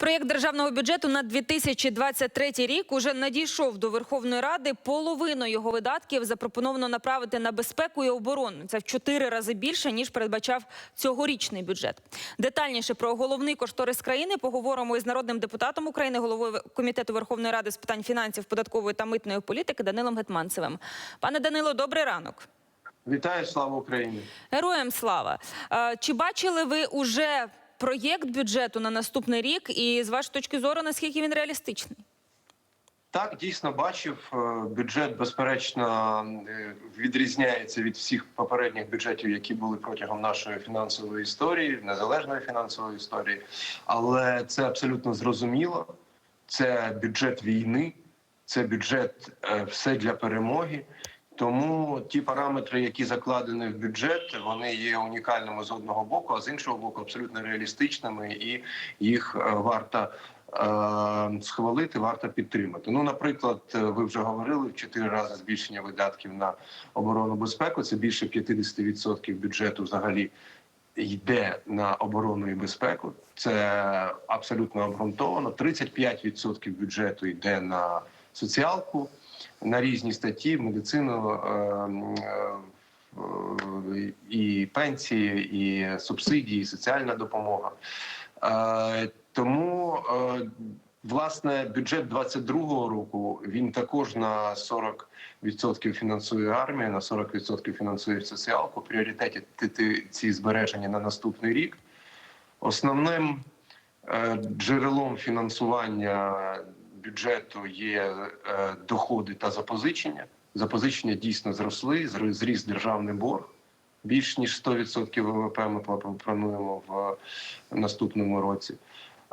Проєкт державного бюджету на 2023 рік уже надійшов до Верховної Ради. Половину його видатків запропоновано направити на безпеку і оборону. Це в чотири рази більше ніж передбачав цьогорічний бюджет. Детальніше про головний кошторис країни поговоримо із народним депутатом України, головою комітету Верховної Ради з питань фінансів, податкової та митної політики Данилом Гетманцевим. Пане Данило, добрий ранок. Вітаю, слава Україні! Героям слава. Е, Чи бачили ви уже проєкт бюджету на наступний рік? І з вашої точки зору, наскільки він реалістичний? Так, дійсно бачив. Е, Бюджет, безперечно, е, відрізняється від всіх попередніх бюджетів, які були протягом нашої фінансової історії, незалежної фінансової історії. Але це абсолютно зрозуміло. Це бюджет війни, це бюджет е, все для перемоги. Тому ті параметри, які закладені в бюджет, вони є унікальними з одного боку, а з іншого боку, абсолютно реалістичними, і їх е, варто е, схвалити, варто підтримати. Ну, наприклад, е, ви вже говорили в чотири рази збільшення видатків на оборону безпеку. Це більше 50% бюджету взагалі. Йде на оборону і безпеку, це абсолютно обґрунтовано. 35% бюджету йде на соціалку, на різні статті, медицину е, е, і пенсії, і субсидії, і соціальна допомога. Е, Тому власне бюджет 22-го року він також на 40% фінансує армію, на 40% фінансує соціалку. Пріоритеті ці збереження на наступний рік. Основним джерелом фінансування бюджету є е, доходи та запозичення. Запозичення дійсно зросли, зр- зріс державний борг. Більш ніж 100% ВВП ми пла- плануємо в наступному році.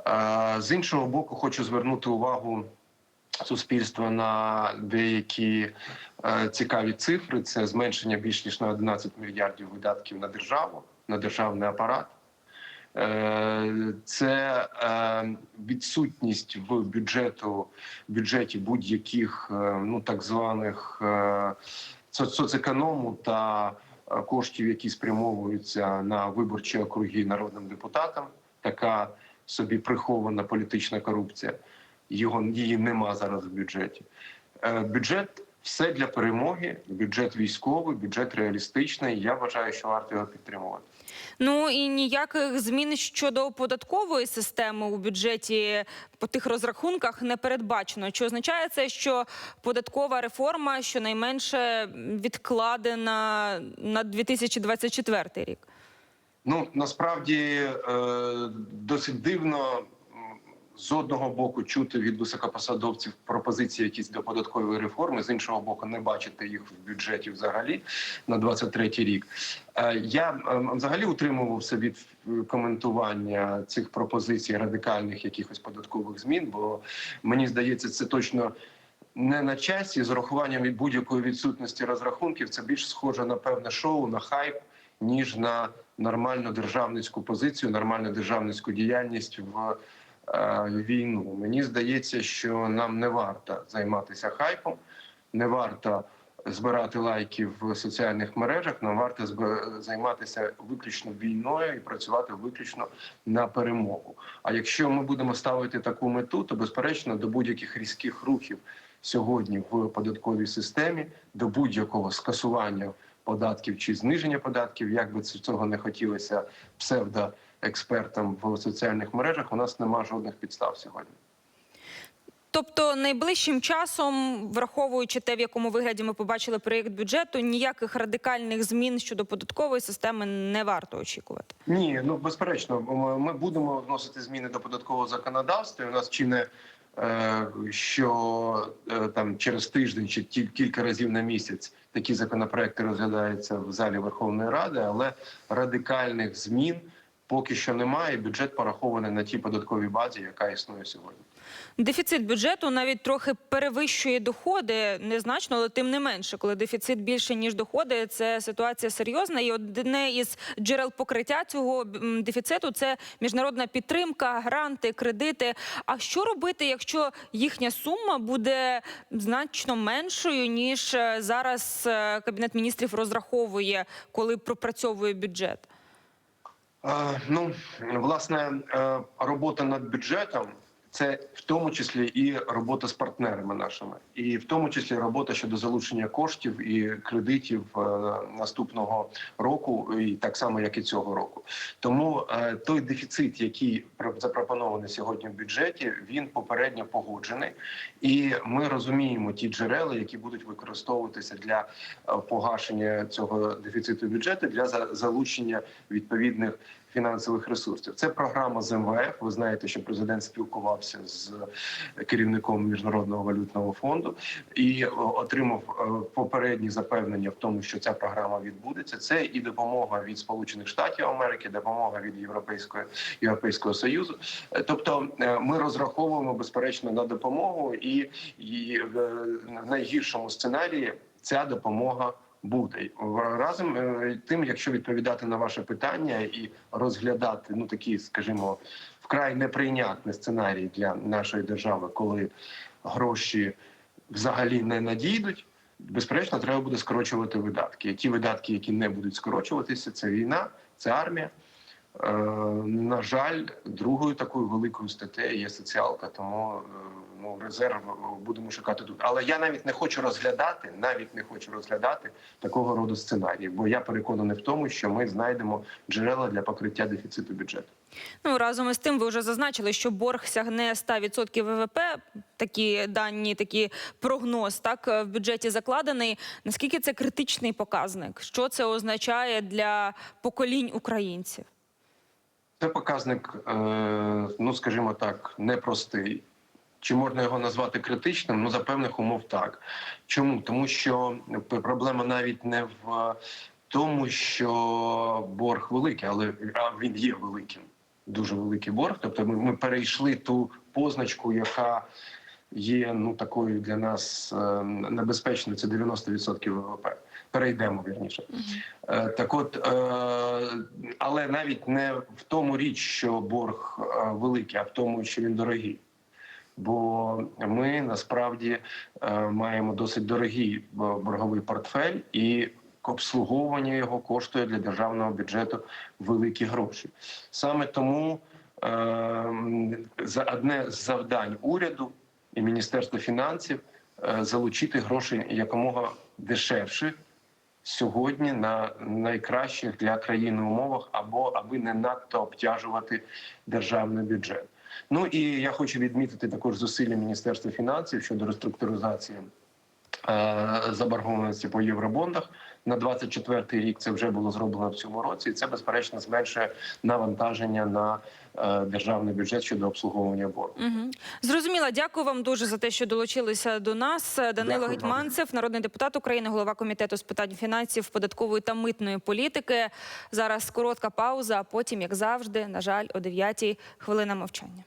Е, З іншого боку, хочу звернути увагу суспільства на деякі е, цікаві цифри. Це зменшення більш ніж на 11 мільярдів видатків на державу, на державний апарат. Е, Це е, відсутність в бюджету бюджеті будь-яких е, ну так званих соцеконому та коштів, які спрямовуються на виборчі округи народним депутатам. Така собі прихована політична корупція. Його її нема зараз в бюджеті. Бюджет все для перемоги. Бюджет військовий, бюджет реалістичний. Я вважаю, що варто його підтримувати. Ну і ніяких змін щодо податкової системи у бюджеті по тих розрахунках не передбачено. Чи означає це, що податкова реформа щонайменше відкладена на 2024 рік? Ну насправді е, досить дивно з одного боку чути від високопосадовців пропозиції якісь до податкової реформи, з іншого боку, не бачити їх в бюджеті взагалі на 23-й рік. Е, я е, взагалі утримувався від е, коментування цих пропозицій радикальних якихось податкових змін, бо мені здається, це точно. Не на часі з урахуванням від будь-якої відсутності розрахунків це більш схоже на певне шоу, на хайп, ніж на нормальну державницьку позицію, нормальну державницьку діяльність в війну. Мені здається, що нам не варто займатися хайпом, не варто збирати лайки в соціальних мережах. Нам варто займатися виключно війною і працювати виключно на перемогу. А якщо ми будемо ставити таку мету, то безперечно до будь-яких різких рухів сьогодні в податковій системі, до будь-якого скасування податків чи зниження податків, як би цього не хотілося псевдоекспертам в соціальних мережах, у нас нема жодних підстав сьогодні. Тобто найближчим часом, враховуючи те, в якому вигляді ми побачили проєкт бюджету, ніяких радикальних змін щодо податкової системи не варто очікувати. Ні, ну безперечно, ми будемо вносити зміни до податкового законодавства. і У нас чи не е, що е, там через тиждень чи кілька разів на місяць такі законопроекти розглядаються в залі Верховної Ради, але радикальних змін поки що немає. Бюджет порахований на тій податковій базі, яка існує сьогодні. Дефіцит бюджету навіть трохи перевищує доходи незначно, але тим не менше, коли дефіцит більше ніж доходи, це ситуація серйозна. І одне із джерел покриття цього дефіциту це міжнародна підтримка, гранти, кредити. А що робити, якщо їхня сума буде значно меншою ніж е, зараз е, кабінет міністрів розраховує, коли пропрацьовує бюджет? Ну, власне, е, робота над бюджетом це в тому числі і робота з партнерами нашими, і в тому числі робота щодо залучення коштів і кредитів е, наступного року, і так само як і цього року. Тому е, той дефіцит, який про- запропонований сьогодні в бюджеті, він попередньо погоджений, і ми розуміємо ті джерела, які будуть використовуватися для е, погашення цього дефіциту бюджету для за- залучення відповідних фінансових ресурсів. Це програма з МВФ. Ви знаєте, що президент спілкувався з керівником міжнародного валютного фонду і е, отримав е, попередні запевнення в тому, що ця програма відбудеться. Це і допомога від Сполучених Штатів Америки, допомога від Європейської Європейського союзу. Е, Тобто, ми розраховуємо безперечно на допомогу, і, і в найгіршому сценарії ця допомога буде разом е, тим, якщо відповідати на ваше питання і розглядати ну такі, скажімо, вкрай неприйнятний сценарій для нашої держави, коли гроші взагалі не надійдуть. Безперечно, треба буде скорочувати видатки. Ті видатки, які не будуть скорочуватися, це війна, це армія. Е, на жаль, другою такою великою статтею є соціалка, тому е, ну резерв будемо шукати тут. Але я навіть не хочу розглядати, навіть не хочу розглядати такого роду сценарії, бо я переконаний в тому, що ми знайдемо джерела для покриття дефіциту бюджету. Ну разом із тим, ви вже зазначили, що борг сягне 100% ВВП. Такі дані, такий прогноз так в бюджеті закладений. Наскільки це критичний показник? Що це означає для поколінь українців? Це показник, е, ну скажімо так, непростий. Чи можна його назвати критичним? Ну за певних умов так. Чому? Тому що проблема навіть не в тому, що борг великий, але він є великим, дуже великий борг. Тобто, ми, ми перейшли ту позначку, яка є ну такою для нас е, небезпечною. Це 90% ВВП. Перейдемо вірніше. Е, Так, от, е, але навіть не в тому річ, що борг великий, а в тому, що він дорогий. Бо ми насправді маємо досить дорогий борговий портфель, і обслуговування його коштує для державного бюджету великі гроші. Саме тому за одне з завдань уряду і Міністерства фінансів е, залучити гроші якомога дешевше сьогодні на найкращих для країни умовах, або аби не надто обтяжувати державний бюджет. Ну і я хочу відмітити також зусилля Міністерства фінансів щодо реструктуризації е, заборгованості по євробондах на 24-й рік. Це вже було зроблено в цьому році, і це безперечно зменшує навантаження на е, державний бюджет щодо обслуговування боргу. Угу. Зрозуміла. Дякую вам дуже за те, що долучилися до нас. Данило Дякую вам. Гетьманцев, народний депутат України, голова комітету з питань фінансів, податкової та митної політики. Зараз коротка пауза. а Потім, як завжди, на жаль, о 9-й хвилина мовчання.